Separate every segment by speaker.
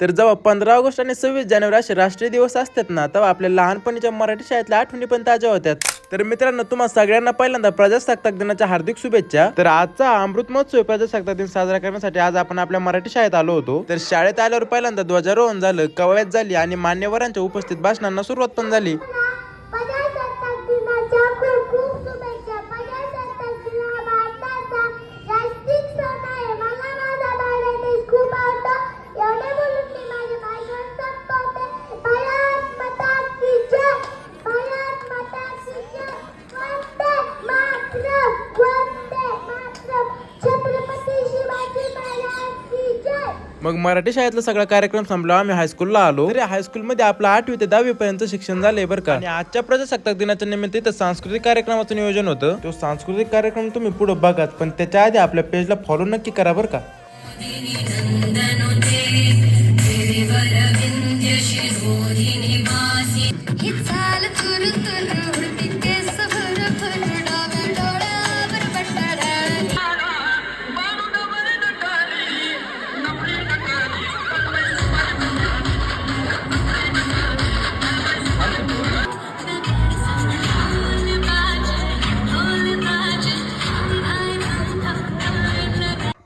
Speaker 1: तर जेव्हा पंधरा ऑगस्ट आणि सव्वीस जानेवारी असे राष्ट्रीय दिवस असतात ना तेव्हा आपल्या लहानपणीच्या मराठी शाळेतल्या आठवणी पण ताज्या होत्यात. तर मित्रांनो तुम्हाला सगळ्यांना पहिल्यांदा प्रजासत्ताक दिनाच्या हार्दिक शुभेच्छा. तर आजचा अमृत महोत्सव प्रजासत्ताक दिन साजरा करण्यासाठी आज आपण आपल्या मराठी शाळेत आलो होतो. तर शाळेत आल्यावर पहिल्यांदा ध्वजारोहण झालं कवायत झाली आणि मान्यवरांच्या उपस्थित भाषणांना सुरुवात पण झाली. मग मराठी शाळेतला सगळा कार्यक्रम संपला आम्ही हायस्कूलला आलो. तरी हायस्कूल मध्ये आपलं आठवी ते दहावी पर्यंत शिक्षण झालंय बरं का. आणि आजच्या प्रजासत्ताक दिनाच्या निमित्त इथं सांस्कृतिक कार्यक्रमाचं नियोजन होतं. तो सांस्कृतिक कार्यक्रम तुम्ही पुढे बघाच पण त्याच्या आधी आपल्या पेजला फॉलो नक्की करा बरं का.
Speaker 2: ही तुरु तुरु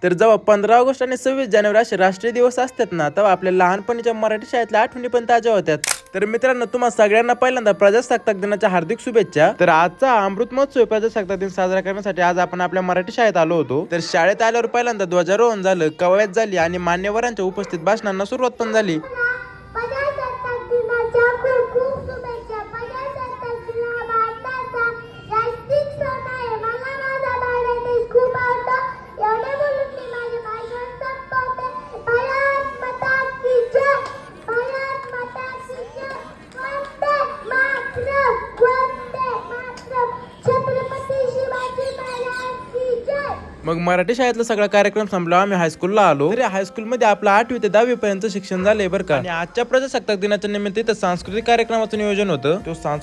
Speaker 1: तर जेव्हा पंधरा ऑगस्ट आणि सव्वीस जानेवारी असे राष्ट्रीय दिवस असतात ना तेव्हा आपल्या लहानपणीच्या मराठी शाळेतल्या आठवणी पण ताज्या होत्यात. तर मित्रांनो तुम्हा सगळ्यांना पहिल्यांदा प्रजासत्ताक दिनाच्या हार्दिक शुभेच्छा. तर आजचा अमृत महोत्सव प्रजासत्ताक दिन साजरा करण्यासाठी आज आपण आपल्या मराठी शाळेत आलो होतो. तर शाळेत आल्यावर पहिल्यांदा ध्वजारोहण झालं कवायत झाली आणि मान्यवरांच्या उपस्थित भाषणांना सुरुवात पण झाली. मग मराठी शाळेतला सगळा कार्यक्रम संपला आम्ही हायस्कूलला आलो. तरी हायस्कूल मध्ये आपलं आठवी ते दहावी पर्यंत शिक्षण झालंय बरं का. आणि आजच्या प्रजासत्ताक दिनाच्या निमित्त सांस्कृतिक कार्यक्रमाचं नियोजन होतं. तो